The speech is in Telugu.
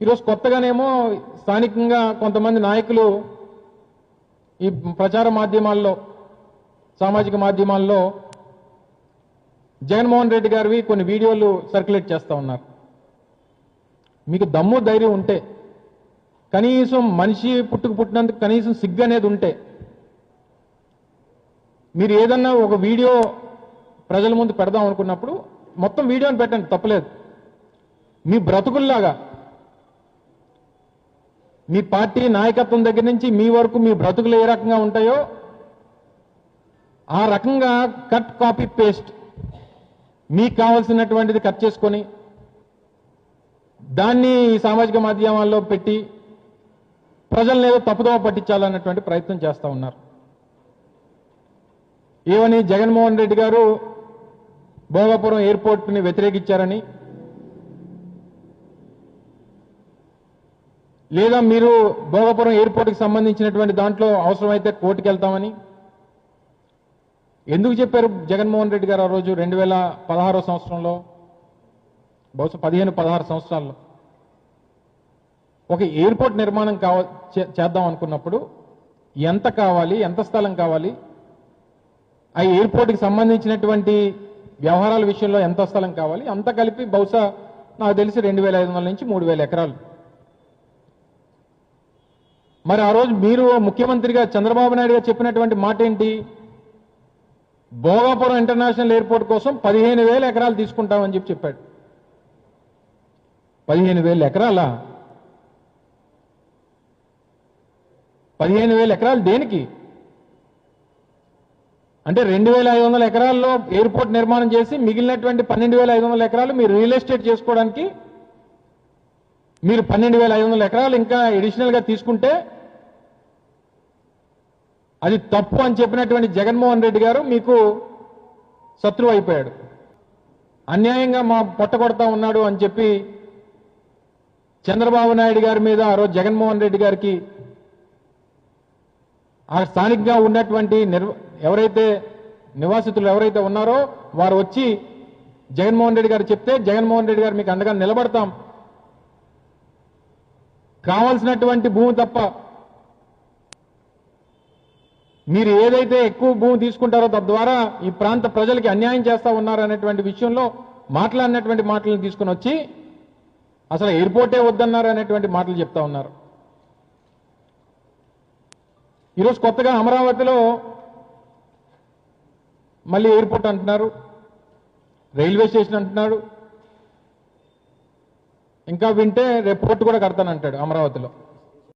ఈరోజు కొత్తగానేమో స్థానికంగా కొంతమంది నాయకులు ఈ ప్రచార మాధ్యమాల్లో సామాజిక మాధ్యమాల్లో జగన్మోహన్ రెడ్డి గారివి కొన్ని వీడియోలు సర్క్యులేట్ చేస్తూ ఉన్నారు. మీకు దమ్ము ధైర్యం ఉంటే కనీసం మనిషి పుట్టుకు పుట్టినందుకు కనీసం సిగ్గు అనేది ఉంటే మీరు ఏదన్నా ఒక వీడియో ప్రజల ముందు పెడదాం అనుకున్నప్పుడు మొత్తం వీడియోని పెట్టండి తప్పలేదు. మీ బ్రతుకుల్లాగా మీ పార్టీ నాయకత్వం దగ్గర నుంచి మీ వరకు మీ బ్రతుకులు ఏ రకంగా ఉంటాయో ఆ రకంగా కట్ కాపీ పేస్ట్ మీకు కావాల్సినటువంటిది కట్ చేసుకొని దాన్ని సామాజిక మాధ్యమాల్లో పెట్టి ప్రజల్ని ఏదో తప్పుదోవ పట్టించాలన్నటువంటి ప్రయత్నం చేస్తూ ఉన్నారు. ఏమని జగన్మోహన్ రెడ్డి గారు భోగాపురం ఎయిర్పోర్ట్ని వ్యతిరేకించారని లేదా మీరు భోగాపురం ఎయిర్పోర్ట్కి సంబంధించినటువంటి దాంట్లో అవసరమైతే కోర్టుకు వెళ్తామని? ఎందుకు చెప్పారు జగన్మోహన్ రెడ్డి గారు ఆ రోజు రెండు వేల పదహారో సంవత్సరంలో? బహుశా పదిహేను పదహారు సంవత్సరాల్లో. ఒక ఎయిర్పోర్ట్ నిర్మాణం కావ చేద్దాం అనుకున్నప్పుడు ఎంత కావాలి ఎంత స్థలం కావాలి ఆ ఎయిర్పోర్ట్కి సంబంధించినటువంటి వ్యవహారాల విషయంలో ఎంత స్థలం కావాలి అంత కలిపి బహుశా నాకు తెలిసి రెండు వేల ఐదు వందల నుంచి మూడు వేల ఎకరాలు. మరి ఆ రోజు మీరు ముఖ్యమంత్రిగా చంద్రబాబు నాయుడు గారు చెప్పినటువంటి మాట ఏంటి? భోగాపురం ఇంటర్నేషనల్ ఎయిర్పోర్ట్ కోసం పదిహేను వేల ఎకరాలు తీసుకుంటామని చెప్పి చెప్పాడు. పదిహేను వేల ఎకరాలా? పదిహేను వేల ఎకరాలు దేనికి? అంటే రెండు వేల ఐదు వందల ఎకరాల్లో ఎయిర్పోర్ట్ నిర్మాణం చేసి మిగిలినటువంటి పన్నెండు వేల ఐదు వందల ఎకరాలు మీరు రియల్ ఎస్టేట్ చేసుకోవడానికి మీరు పన్నెండు వేల ఐదు వందల ఎకరాలు ఇంకా అడిషనల్గా తీసుకుంటే అది తప్పు అని చెప్పినటువంటి జగన్మోహన్ రెడ్డి గారు మీకు శత్రువు అయిపోయాడు. అన్యాయంగా మా పొట్టగొడతా ఉన్నాడు అని చెప్పి చంద్రబాబు నాయుడు గారి మీద ఆ రోజు జగన్మోహన్ రెడ్డి గారికి ఆ స్థానికంగా ఉన్నటువంటి నిర్వ ఎవరైతే నివాసితులు ఎవరైతే ఉన్నారో వారు వచ్చి జగన్మోహన్ రెడ్డి గారు చెప్తే జగన్మోహన్ రెడ్డి గారు మీకు అండగా నిలబడతాం. కావాల్సినటువంటి భూమి తప్ప మీరు ఏదైతే ఎక్కువ భూమి తీసుకుంటారో తద్వారా ఈ ప్రాంత ప్రజలకి అన్యాయం చేస్తా ఉన్నారనేటువంటి విషయంలో మాట్లాడినటువంటి మాటలను తీసుకుని వచ్చి అసలు ఎయిర్పోర్టే వద్దన్నారు అనేటువంటి మాటలు చెప్తా ఉన్నారు. ఈరోజు కొత్తగా అమరావతిలో మళ్ళీ ఎయిర్పోర్ట్ అంటున్నారు రైల్వే స్టేషన్ అంటున్నాడు ఇంకా వింటే రేపు పోర్టు కూడా కడతానంటాడు అమరావతిలో.